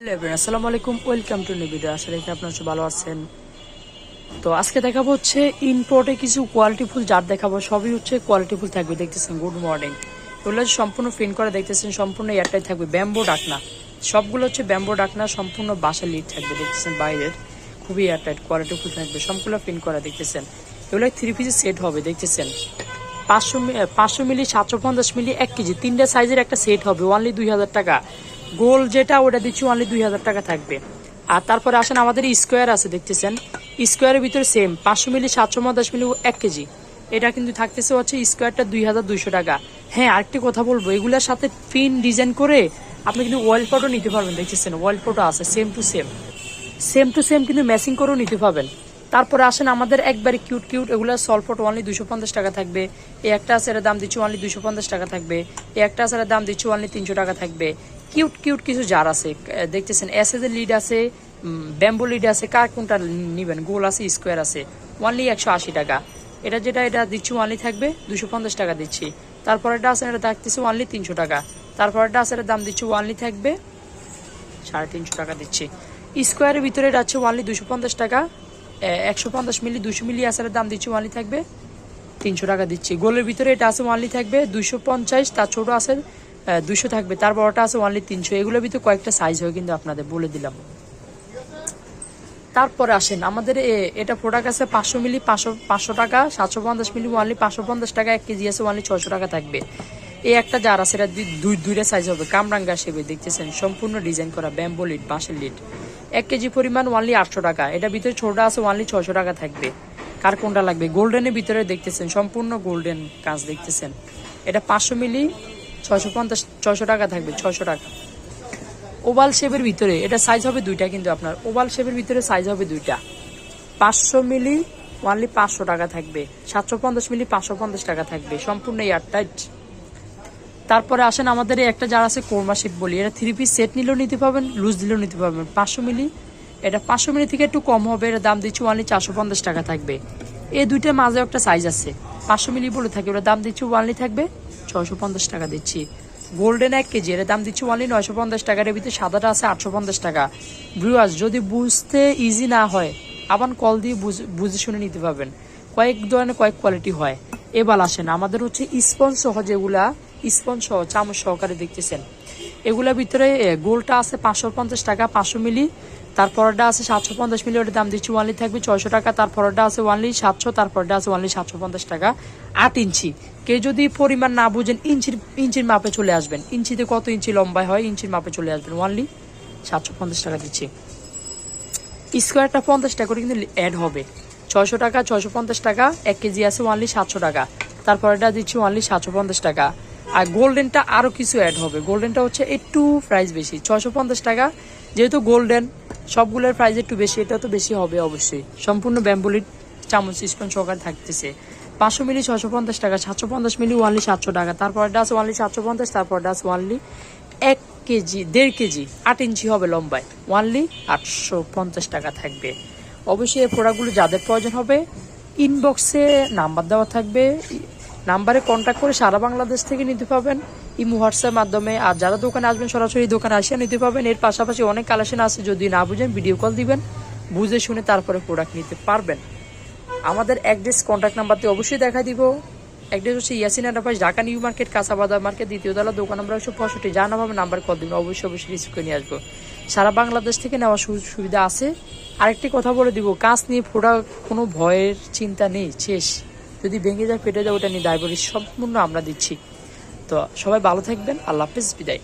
আসসালামু আলাইকুম। Welcome to video আশা রেখে আপনার সবাই ভালো আছেন। তো আজকে দেখাবো হচ্ছে ইম্পোর্টে কিছু কোয়ালিটি ফুল, যার দেখাবো সবই হচ্ছে কোয়ালিটি ফুল থাকবে, দেখতেছেন গুড মর্নিং এগুলো সম্পূর্ণ প্রিন্ট করে, দেখতেছেন, সম্পূর্ণ এয়ারটাই থাকবে ব্যাম্বো ডাকনা। সবগুলো হচ্ছে ব্যাম্বো ডাকনা, সম্পূর্ণ বাসা লিড থাকবে, দেখতেছেন, বাইরের। খুবই এয়ারটাইট কোয়ালিটি ফুল থাকবে সম্পূর্ণ প্রিন্ট করা, দেখতেছেন। এগুলো থ্রি পিসের সেট হবে, দেখতেছেন। পাঁচশো পাঁচশো মিলি, সাতশো পঞ্চাশ মিলি, এক কেজি, তিনটা সাইজের একটা সেট হবে অনলি দুই হাজার টাকা। গোল যেটা, ওটা দিচ্ছি অনলি দুই হাজার টাকা থাকবে। আর তারপরে আসেন আমাদের স্কোয়ার আছে, দেখতেছেন। স্কোয়ারের ভিতরে সেম পাঁচশো মিলি, সাতশো পঞ্চাশ মিলি, এক কেজি। এটা কিন্তু থাকতেছে হচ্ছে স্কোয়ারটা দুই হাজার দুইশো টাকা। হ্যাঁ আরেকটি কথা বলব, এগুলোর সাথে পিন ডিজাইন করে আপনি কিন্তু ওয়েল ফটো নিতে পারবেন, দেখতেছেন। ওয়েল ফটো আছে same to same same to same কিন্তু ম্যাচিং করেও নিতে পাবেন তারপরে আসেন আমাদের একবারে কিউট কিউট এগুলো সলফট অনলি দুশো পঞ্চাশ টাকা থাকবে। এই একটা আছে এর দাম দিচ্ছি অনলি দুশো পঞ্চাশ টাকা থাকবে। এই একটা আছে দাম দিচ্ছি অনলি তিনশো টাকা থাকবে। কিউট কিউট কিছু জার আছে। দেখতেছেন এর লিড আছে ব্যাম্বো লিড আছে, কার কোনটা নিবেন? গোল আছে স্কোয়ার আছে। অনলি একশো আশি টাকা। এটা যেটা, এটা দিচ্ছি অনলি থাকবে দুশো পঞ্চাশ টাকা দিচ্ছি। তারপরে এটা আছে, এটা থাকতেছে অনলি তিনশো টাকা। তারপর এটা আছে দাম দিচ্ছি অনলি থাকবে, সাড়ে তিনশো টাকা দিচ্ছি। স্কোয়ারের ভিতরে এটা হচ্ছে ওয়ানলি দুশো পঞ্চাশ টাকা। একশো পঞ্চাশ মিলি দুশো মিলি আসারের দাম দিচ্ছি ওয়ানলি থাকবে। তিনশো টাকা দিচ্ছি। গোলের ভিতরে এটা আছে ওয়ানলি থাকবে দুশো পঞ্চাশ, তার ছোট আছে দুশো থাকবে। তার বড়টা আছে ওয়ানলি তিনশো। এগুলোর ভিতরে কয়েকটা সাইজ হয় কিন্তু আপনাদের বলে দিলাম। তারপরে আসেন, আমাদের এটা প্রোডাক্ট আছে পাঁচশো মিলি, পাঁচশো পাঁচশো টাকা, সাতশো পঞ্চাশ মিলি ওয়ানলি পাঁচশো পঞ্চাশ টাকা, এক কেজি আছে ওয়ানলি ছয়শো টাকা থাকবে। এই একটা যার আছে, এটা দুই দুইটা সাইজ হবে। কামরাঙ্গা সেবে দেখতেছেন, সম্পূর্ণ ডিজাইন করা ব্যাম্বো লিড বাঁশের লিড এক কেজি পরিমাণ ওয়ানলি আটশো টাকা। এটা ভিতরে ছোটটা আছে ওয়ানলি ছশো টাকা থাকবে। কার কোনটা লাগবে? গোল্ডেনের ভিতরে দেখতেছেন, সম্পূর্ণ গোল্ডেন কাজ দেখতেছেন। এটা পাঁচশো মিলি ছশো পঞ্চাশ ছশো টাকা থাকবে ছশো টাকা। ওভাল শেপের ভিতরে, এটা সাইজ হবে দুইটা কিন্তু আপনার। ওভাল শেপের ভিতরে সাইজ হবে দুইটা। পাঁচশো মিলি ওয়ানলি পাঁচশো টাকা থাকবে। সাতশো পঞ্চাশ মিলি, পাঁচশো পঞ্চাশ টাকা থাকবে। সম্পূর্ণ এয়ারটাইট তারপরে আসেন আমাদের একটা যার আছে কোরমা শেপ বলি। এটা থ্রি পিস সেট নিলেও নিতে পারবেন লুজ দিলেও নিতে পারবেন। পাঁচশো মিলি। এটা পাঁচশো মিলি থেকে একটু কম হবে, এটা দাম দিচ্ছি ওয়ানলি চারশো পঞ্চাশ টাকা থাকবে। এই দুইটার মাঝে একটা সাইজ আছে। পাঁচশো মিলি বলে থাকে ওটা দাম দিচ্ছি ওয়ানলি থাকবে ছয়শো পঞ্চাশ টাকা দিচ্ছি। গোল্ডেন এক কেজি এর দাম দিচ্ছি ওয়ানলি নয়শো পঞ্চাশ টাকা। এর ভিতরে সাদাটা আছে আটশো পঞ্চাশ টাকা। ব্রুয়ার্স যদি বুঝতে ইজি না হয়, আবার কল দিয়ে বুঝে শুনে নিতে পারবেন। কয়েক ধরনের, কয়েক কোয়ালিটি হয়। এবার আসেন, আমাদের হচ্ছে স্পঞ্জ সহ যেগুলা স্পঞ্জ সহ, চামচ সহকারে দেখতেছেন। এগুলোর ভিতরে গোলটা আছে পাঁচশো পঞ্চাশ টাকা, পাঁচশো মিলি। তারপরটা আছে সাতশো পঞ্চাশ মিলি, ওটার দাম দিচ্ছি ওয়ানলি থাকবে ছয়শো টাকা। তারপরটা আছে ওয়ানলি সাতশো তারপরটা আছে ওয়ানলি সাতশো পঞ্চাশ টাকা, আট ইঞ্চি। কেউ যদি পরিমাণ না বুঝেন, ইঞ্চির ইঞ্চির মাপে চলে আসবেন। ইঞ্চিতে কত ইঞ্চি লম্বায় হয়, ইঞ্চির মাপে চলে আসবেন। ওয়ানলি সাতশো পঞ্চাশ টাকা দিচ্ছি। স্কোয়ারটা পঞ্চাশ টাকা করে কিন্তু অ্যাড হবে। ছয়শো টাকা, ছয়শো পঞ্চাশ টাকা, এক কেজি আছে ওয়ানলি সাতশো টাকা। তারপর এটা দিচ্ছি ওয়ানলি সাতশো পঞ্চাশ টাকা। আর গোল্ডেনটা আরও কিছু অ্যাড হবে। গোল্ডেনটা হচ্ছে একটু প্রাইস বেশি ছশো পঞ্চাশ টাকা। যেহেতু গোল্ডেন, সবগুলোর প্রাইস একটু বেশি, এটা তো বেশি হবে অবশ্যই। সম্পূর্ণ ব্যাম্বুলির চামচ স্পন সহকারে থাকতেছে। পাঁচশো মিলি ছশো পঞ্চাশ টাকা, সাতশো পঞ্চাশ মিলি ওয়ানলি সাতশো টাকা। তারপর আছে ওয়ানলি সাতশো পঞ্চাশ, তারপর আছে ওয়ানলি এক কেজি, দেড় কেজি, আট ইঞ্চি হবে লম্বায়। ওয়ানলি আটশো পঞ্চাশ টাকা থাকবে। অবশ্যই এই প্রোডাক্টগুলো যাদের প্রয়োজন হবে ইনবক্সে নাম্বার দেওয়া থাকবে। নাম্বারে কন্ট্যাক্ট করে সারা বাংলাদেশ থেকে নিতে পাবেন ইমো হোয়াটসঅ্যাপ মাধ্যমে। আর যারা দোকানে আসবেন, সরাসরি দোকানে আসিয়া নিতে পাবেন এর পাশাপাশি অনেক কালেকশন আছে, যদি না বুঝেন ভিডিও কল দিবেন, বুঝে শুনে তারপরে প্রোডাক্ট নিতে পারবেন। আমাদের অ্যাড্রেস কন্ট্যাক্ট নাম্বারটি অবশ্যই দেখা দিব। অ্যাড্রেস হচ্ছে Yasin enterprise Dhaka new market কাঁচাবাজার market, দ্বিতীয় তলা, দোকান নম্বর একশো পঁয়ষট্টি। যা নাম নাম্বার কল দিবেন। অবশ্যই অবশ্যই রিসিভ করে নিয়ে আসব। সারা বাংলাদেশ থেকে নেওয়ার সুবিধা আছে। আরেকটি কথা বলে দিব, কাজ নিয়ে প্রোডাক্ট কোনো ভয়ের চিন্তা নেই, শেষ। যদি ভেঙে যায়, ফেটে যায়, ওটা নিয়ে দায়বরি সম্পূর্ণ আমরা দিচ্ছি। তো সবাই ভালো থাকবেন। আল্লাহ হাফিজ, বিদায়।